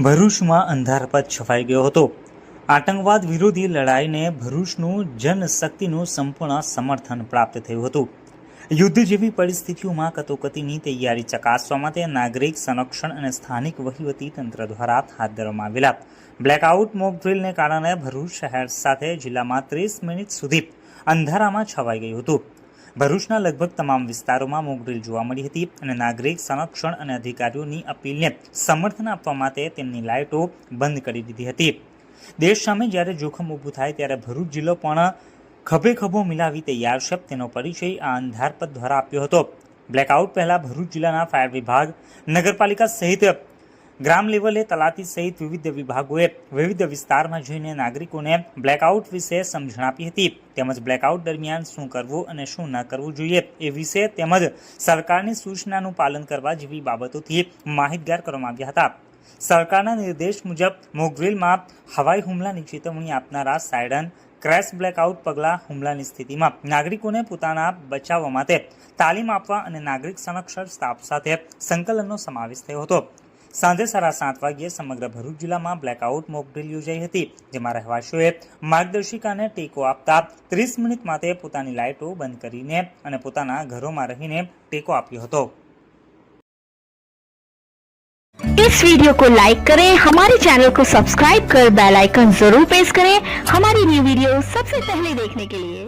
ભરૂચમાં અંધારપટ છવાઈ ગયો હતો. આતંકવાદ વિરોધી લડાઈને ભરૂચનું જનશક્તિનું સંપૂર્ણ સમર્થન પ્રાપ્ત થયું હતું. યુદ્ધ જેવી પરિસ્થિતિઓમાં કટોકટીની તૈયારી ચકાસવા માટે નાગરિક સંરક્ષણ અને સ્થાનિક વહીવટી તંત્ર દ્વારા હાથ ધરવામાં આવેલા. બ્લેકઆઉટ મોક ડ્રીલને કારણે ભરૂચ શહેર સાથે જિલ્લામાં ત્રીસ મિનિટ સુધી અંધારામાં છવાઈ ગયું હતું. ભરૂચના લગભગ તમામ વિસ્તારોમાં મોકડ્રીલ જોવા મળી હતી અને નાગરિક સંરક્ષણ અને અધિકારીઓની અપીલને સમર્થન આપવા માટે તેમની લાઇટો બંધ કરી દીધી હતી. દેશ સામે જ્યારે જોખમ ઊભું થાય ત્યારે ભરૂચ જિલ્લો પણ ખભે ખભો મિલાવી તૈયાર છે. તેનો પરિચય આ અંધારપદ દ્વારા આપ્યો હતો. બ્લેકઆઉટ પહેલાં ભરૂચ જિલ્લાના ફાયર વિભાગ, નગરપાલિકા સહિત ગ્રામ લેવલે તલાટી સહિત વિવિધ વિભાગોએ વિવિધ વિસ્તારમાં જઈને નાગરિકોને બ્લેકઆઉટ વિશે સમજણ આપી હતી. તેમજ બ્લેકઆઉટ દરમિયાન શું કરવું અને શું ન કરવું જોઈએ એ વિશે તેમજ સરકારની સૂચનાનું પાલન કરવા જેવી બાબતોથી માહિતગાર કરવામાં આવ્યા હતા. સરકારના નિર્દેશ મુજબ મોકડ્રીલમાં હવાઈ હુમલાની ચેતવણી આપનારા સાયડન ક્રેશ બ્લેકઆઉટ પગલાં હુમલાની સ્થિતિમાં નાગરિકોને પોતાના બચાવવા માટે તાલીમ આપવા અને નાગરિક સંરક્ષણ સ્ટાફ સાથે સંકલનનો સમાવેશ થયો હતો. સાંજે સાડા સાત વાગ્યે સમગ્ર ભરૂચ જિલ્લામાં બ્લેકઆઉટ મોક ડ્રીલ યોજાઈ હતી જેમાં રહેવાસીઓએ માર્ગદર્શિકાને ટેકો આપતા ત્રીસ મિનિટ માટે પોતાની લાઇટો બંધ કરીને અને પોતાના ઘરોમાં રહીને ટેકો આપ્યો હતો इस वीडियो को लाइक करें हमारे चैनल को सब्सक्राइब कर बेल आइकन जरूर प्रेस करें हमारी न्यू वीडियो सबसे पहले देखने के लिए